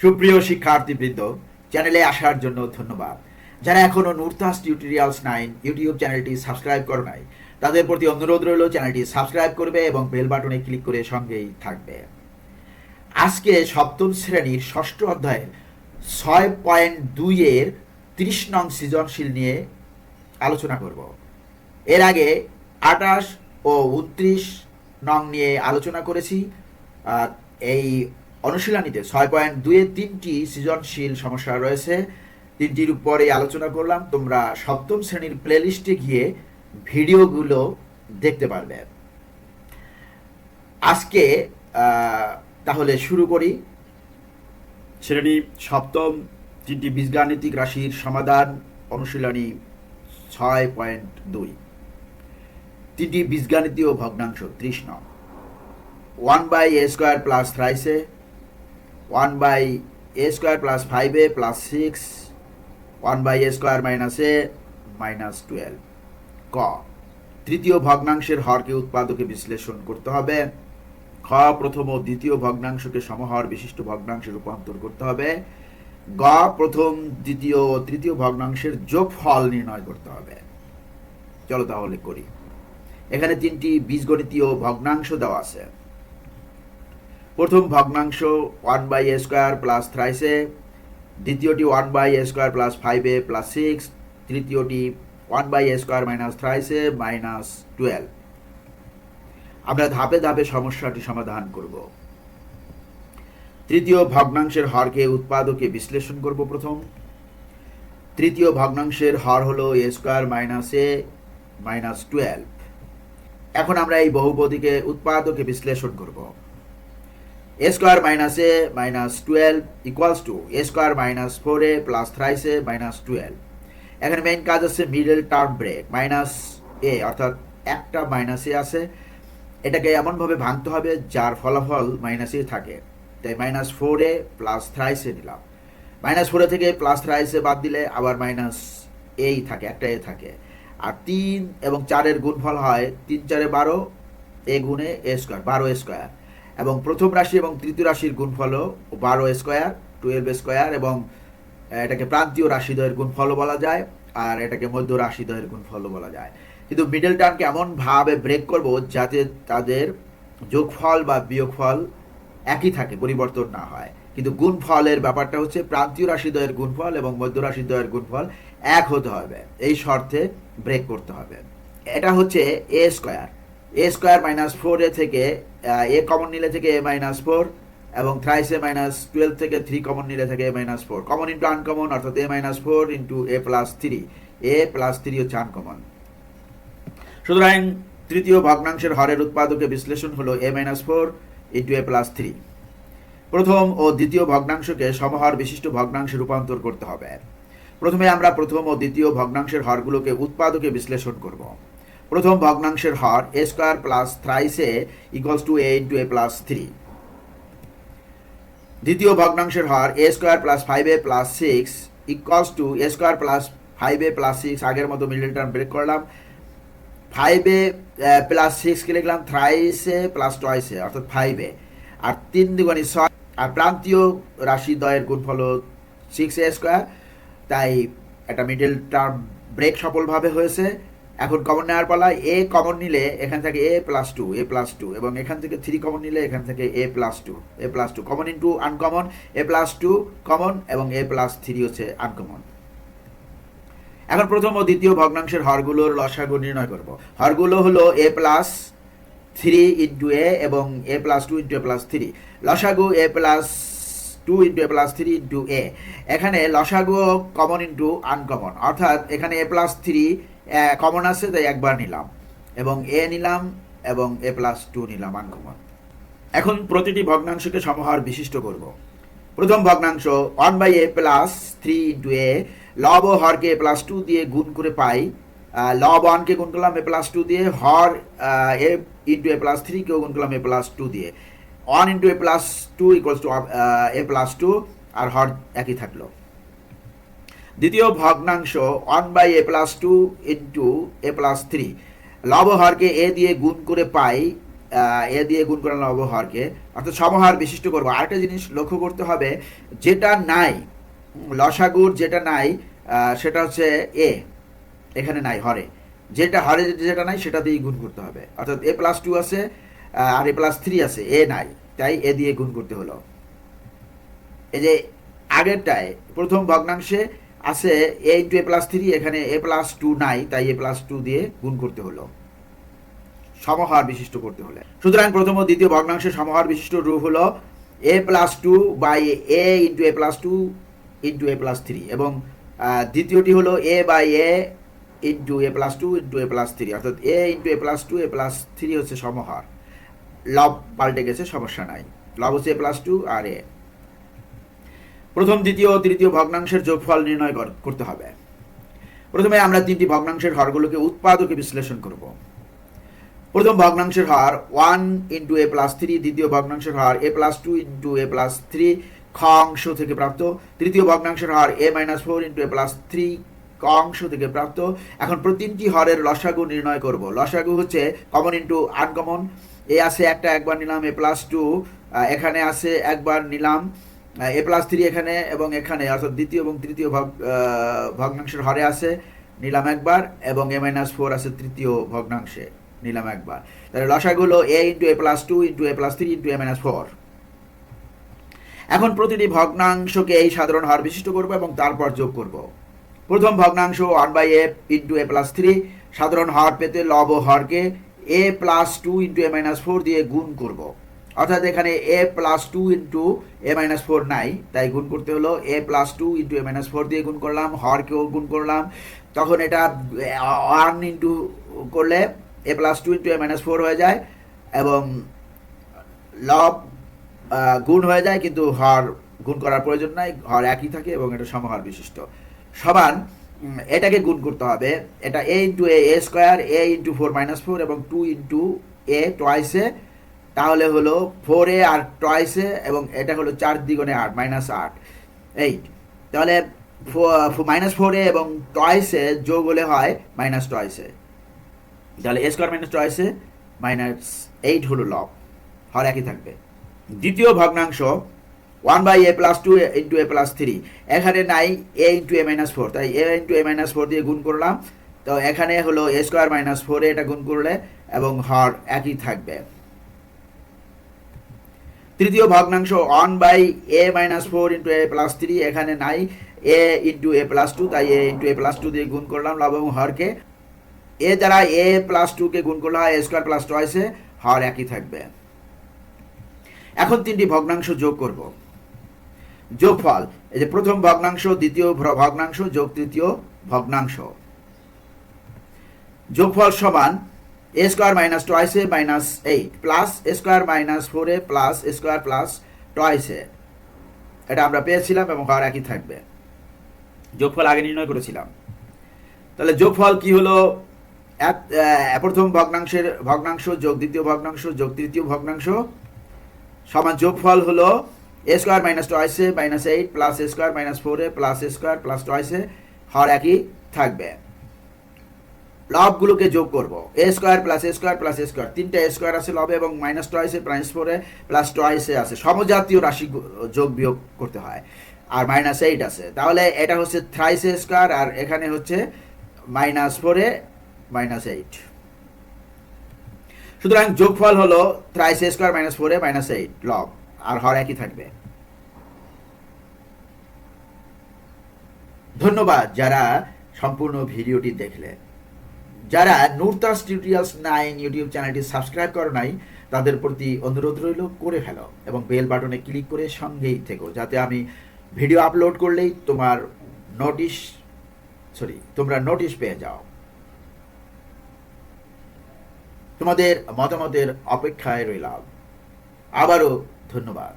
সুপ্রিয় শিক্ষার্থীবৃন্দ চ্যানেলে আসার জন্য ধন্যবাদ। যারা এখনও নুরতাস টিউটোরিয়ালস নাইন ইউটিউব চ্যানেলটি সাবস্ক্রাইব করো নাই, তাদের প্রতি অনুরোধ রইল চ্যানেলটি সাবস্ক্রাইব করবে এবং বেল বাটনে ক্লিক করে সঙ্গেই থাকবে। আজকে সপ্তম শ্রেণির ষষ্ঠ অধ্যায়ের ছয় পয়েন্ট দুইয়ের তিরিশ নং সৃজনশীল নিয়ে আলোচনা করব। এর আগে আঠাশ ও উনত্রিশ নং নিয়ে আলোচনা করেছি এই অনুশীলনীতে ছয় পয়েন্ট দুয়ে তিনটি সৃজনশীল সমস্যা রয়েছে। তিনটির উপরে আলোচনা করলাম, তোমরা সপ্তম শ্রেণির প্লেলিস্টে গিয়ে ভিডিওগুলো দেখতে পারবে। আজকে তাহলে শুরু করি। শ্রেণি সপ্তম, তিনটি বীজগাণিতিক রাশির সমাধান, অনুশীলনী ছয় পয়েন্ট দুই। তিনটি বীজগাণিতীয় ভগ্নাংশ নং one by a square plus thrice a one by a square plus five a plus six one by a square minus a minus twelve ক. তৃতীয় ভগ্নাংশের হরকে উৎপাদকে বিশ্লেষণ করতে হবে। খ. প্রথম ও দ্বিতীয় ভগ্নাংশকে সমহর বিশিষ্ট ভগ্নাংশে রূপান্তর করতে হবে। গ. প্রথম, দ্বিতীয় ও তৃতীয় ভগ্নাংশের যোগফল নির্ণয় করতে হবে। চলো তাহলে করি। এখানে তিনটি বীজগণিতীয় ভগ্নাংশ দেওয়া আছে। প্রথম ভগ্নাংশ one by a square plus thrice a দ্বিতীয়টি one by a square plus five plus six তৃতীয়টি one by a square minus thrice a minus twelve আমরা ধাপে ধাপে সমস্যাটি সমাধান করব। তৃতীয় ভগ্নাংশের হরকে উৎপাদকে বিশ্লেষণ করব প্রথম। তৃতীয় ভগ্নাংশের হর হলো a square minus a minus twelve এখন আমরা এই বহুপদীকে উৎপাদকে বিশ্লেষণ করব। A square minus a minus twelve equals to a square minus four a plus thrice a minus twelve এখানে মেইন কাজ আছে middle term break minus a অর্থাৎ একটা মাইনাস এ আছে। এটাকে এমনভাবে ভাঙতে হবে যার ফলাফল মাইনাস এ থাকে। তাই minus four a plus thrice a নিলাম। মাইনাস ফোরে থেকে প্লাস থ্রাইস বাদ দিলে আবার মাইনাস এই থাকে, একটা এ থাকে। আর তিন এবং চারের গুণফল হয় তিন চারে বারো এ গুণে এ স্কোয়ার বারো স্কোয়ার এবং প্রথম রাশি এবং তৃতীয় রাশির গুণফলও বারো স্কোয়ার টুয়েলভ স্কোয়ার এবং এটাকে প্রান্তীয় রাশিদ্বয়ের গুণফলও বলা যায় আর এটাকে মধ্য রাশিদ্বয়ের গুণফলও বলা যায়। কিন্তু মিডল টার্মকে এমনভাবে ব্রেক করব যাতে তাদের যোগফল বা বিয়োগফল একই থাকে, পরিবর্তন না হয়। কিন্তু গুণফলের ব্যাপারটা হচ্ছে প্রান্তীয় রাশিদ্বয়ের গুণফল এবং মধ্য রাশিদ্বয়ের গুণফল এক হতে হবে। এই শর্তে ব্রেক করতে হবে। এটা হচ্ছে a square a square minus four a থেকে এ কমন নিলে থেকে এ মাইনাস ফোর এবং থ্রাইস এ মাইনাস টুয়েলভ থেকে থ্রি কমন নিলে থেকে a minus four common into uncommon অর্থাৎ a minus four into a plus three a plus three হচ্ছে uncommon সুতরাং তৃতীয় ভগ্নাংশের হরের উৎপাদকে বিশ্লেষণ হলো a minus four into a plus three প্রথম ও দ্বিতীয় ভগ্নাংশকে সমহর বিশিষ্ট ভগ্নাংশে রূপান্তর করতে হবে। প্রথমে আমরা প্রথম ও দ্বিতীয় ভগ্নাংশের হরগুলোকে উৎপাদকে বিশ্লেষণ করব। প্রথম ভগ্নাংশের হর a square plus thrice a to a into a plus three দ্বিতীয় ভগ্নাংশের হর a square plus five a plus six equals to a square plus five a plus six আগের মতো মিডল টার্ম ব্রেক করলাম। ফাইভে প্লাস সিক্সকে লিখলাম থ্রাইসে plus টয়েসে অর্থাৎ ফাইভে আর তিন দুগুণি ছয়, আর প্রান্তীয় রাশি দয়ের গুণফল সিক্স এ স্কোয়ার তাই একটা মিডল টার্ম ব্রেক সফলভাবে হয়েছে। এখন কমন নেওয়ার পালা এ কমন নিলে এখান থেকে a plus two a plus two এবং এখান থেকে থ্রি কমন নিলে এখান থেকে a plus two a plus two common into uncommon a plus two common এবং এ প্লাস থ্রি হচ্ছে আনকমন এখন প্রথম ও দ্বিতীয় ভগ্নাংশের হরগুলোর লসাগু নির্ণয় করব হরগুলো হলো a plus three into a এবং a plus two into a plus three লসাগু a plus two into a plus three into a এখানে লসাগু কমন ইন্টু আনকমন অর্থাৎ এখানে এ প্লাস থ্রি কমন আছে, তাই একবার নিলাম। এবং এ নিলাম এবং এ প্লাস টু নিলাম আনকমন এখন প্রতিটি ভগ্নাংশকে সমহার বিশিষ্ট করব। প্রথম ভগ্নাংশ one by a plus three into a লব ও হরকে এ প্লাস টু দিয়ে গুণ করে পাই। লব ওয়ানকে গুণ করলাম এ প্লাস টু দিয়ে, হর এ ইন্টু এ প্লাস থ্রিকেও গুণ করলাম এ প্লাস টু দিয়ে। One into a plus two equals to a plus two আর হর একই থাকল। দ্বিতীয় ভগ্নাংশ one by a plus two into a plus three লব ও হরকে এ দিয়ে গুণ করে পাই এ দিয়ে গুণ করলাম লব হরকে অর্থাৎ সমহার বিশিষ্ট করব। আরেকটা জিনিস লক্ষ্য করতে হবে, যেটা নাই, লসাগুর যেটা নাই সেটা হচ্ছে এ এখানে নাই, হরে। যেটা হরে, যেটা নাই, সেটা দিয়ে গুণ করতে হবে। অর্থাৎ এ প্লাস টু আছে আর এ প্লাস থ্রি আছে এ নাই। তাই এ দিয়ে গুণ করতে হলো। এই যে আগেরটায়, প্রথম ভগ্নাংশে আছে a into a plus three এখানে এ প্লাস টু নাই তাই এ প্লাস টু দিয়ে গুণ করতে হলো সমহার বিশিষ্ট করতে হলে সুতরাং প্রথম ও দ্বিতীয় ভগ্নাংশের সমহার বিশিষ্ট রূপ হলো a plus two by a into a plus two into a plus three এবং দ্বিতীয়টি হলো a by a into a plus two into a plus three অর্থাৎ a into a plus two a plus three হচ্ছে সমহার লব পাল্টে গেছে সমস্যা নাই লব হচ্ছে এ প্লাস টু আর এ প্রথম, দ্বিতীয় ও তৃতীয় ভগ্নাংশের যোগফল নির্ণয় করতে হবে। প্রথমে আমরা তিনটি ভগ্নাংশের হরগুলোকে উৎপাদকে বিশ্লেষণ করব। প্রথম ভগ্নাংশের হার one into a plus three, দ্বিতীয় ভগ্নাংশের হার a plus two into a plus three খ অংশ থেকে প্রাপ্ত। তৃতীয় ভগ্নাংশের হার a minus four into a plus three ক অংশ থেকে প্রাপ্ত। এখন প্রতিটি হরের লসাগু নির্ণয় করব। লসাগু হচ্ছে কমন ইন্টু আনকমন এ আছে একটা, একবার নিলাম, এ প্লাস টু এখানে আছে একবার নিলাম। এ প্লাস থ্রি এখানে এবং এখানে, অর্থাৎ দ্বিতীয় এবং তৃতীয় ভগ ভগ্নাংশের হরে আছে নিলাম একবার এবং এ মাইনাস ফোর আছে তৃতীয় ভগ্নাংশে নিলাম একবার। তাহলে লসাগুলো a into a plus two into a plus three into a minus four এখন প্রতিটি ভগ্নাংশকে এই সাধারণ হার বিশিষ্ট করব এবং তারপর যোগ করব। প্রথম ভগ্নাংশ one by a into a plus three সাধারণ হার পেতে লব হরকে a plus two into a minus four দিয়ে গুণ করব। অর্থাৎ এখানে a plus two into a minus four নাই, তাই গুণ করতে হলো a plus two into a minus four দিয়ে গুণ করলাম হরকেও গুণ করলাম। তখন এটা ওয়ান ইন্টু করলে a plus two into a minus four হয়ে যায় এবং লব গুণ হয়ে যায়, কিন্তু হর গুণ করার প্রয়োজন নাই, হর একই থাকে এবং এটা সমহার বিশিষ্ট। সমান এটাকে গুণ করতে হবে, এটা a into a square a into four minus four এবং two into a twice a তাহলে হলো ফোর আর টয়েসে এবং এটা হলো চার দ্বিগুণে আট মাইনাস আট। এইট তাহলে মাইনাস ফোর এবং টয়েসে যোগ হলে হয় মাইনাস টয়েসে তাহলে a square minus twice a minus eight হলো লব হর একই থাকবে। দ্বিতীয় ভগ্নাংশ one by a plus two into a plus three এখানে নাই a into a minus four তাই a into a minus four দিয়ে গুণ করলাম। তো এখানে হলো এ স্কোয়ার মাইনাস ফোরে এটা গুণ করলে এবং হর একই থাকবে। তৃতীয় ভগ্নাংশ one by a minus four into a plus three এখানে নাই। A into a plus two তাই a into a plus two দিয়ে গুণ করলাম লব এবং হরকে এ দ্বারা এ প্লাস টুকে গুণ করলে হয় a square plus two twice a হর একই থাকবে। এখন তিনটি ভগ্নাংশ যোগ করব। যোগফল, এই যে প্রথম ভগ্নাংশ, দ্বিতীয় ভগ্নাংশ, যোগ তৃতীয় ভগ্নাংশ। যোগফল সমান a square minus twice a minus eight plus a square minus four a plus a square plus twice a এটা আমরা পেয়েছিলাম এবং হর একই থাকবে। যোগফল আগে নির্ণয় করেছিলাম। তাহলে যোগফল কি হলো? এক প্রথম ভগ্নাংশের ভগ্নাংশ, যোগ দ্বিতীয় ভগ্নাংশ, যোগ তৃতীয় ভগ্নাংশ সমান যোগফল হলো a square minus twice a minus eight plus a square minus four a plus a square plus twice a হর একই থাকবে। লবগুলোকে যোগ করব। A square plus a square plus a square তিনটা স্কোয়ার আছে লবে এবং minus twice a minus four a plus twice a আছে। সমজাতীয় রাশি যোগ বিয়োগ করতে হয়। আর মাইনাস এইট আছে। তাহলে এটা হচ্ছে থ্রাইস এ স্কোয়ার আর এখানে হচ্ছে মাইনাস ফোরে মাইনাস এইট সুতরাং যোগফল হলো thrice a square minus four a minus eight লব আর হর একই থাকবে। ধন্যবাদ যারা সম্পূর্ণ ভিডিওটি দেখলেন যারা নুরতাস টিউটোরিয়ালস নাইন ইউটিউব চ্যানেলটি সাবস্ক্রাইব করো নাই, তাদের প্রতি অনুরোধ রইল, করে ফেলো এবং বেল বাটনে ক্লিক করে সঙ্গেই থেকো, যাতে আমি ভিডিও আপলোড করলেই তোমার নোটিশ, সরি, তোমরা নোটিশ পেয়ে যাও। তোমাদের মতামতের অপেক্ষায় রইলাম। আবারও ধন্যবাদ।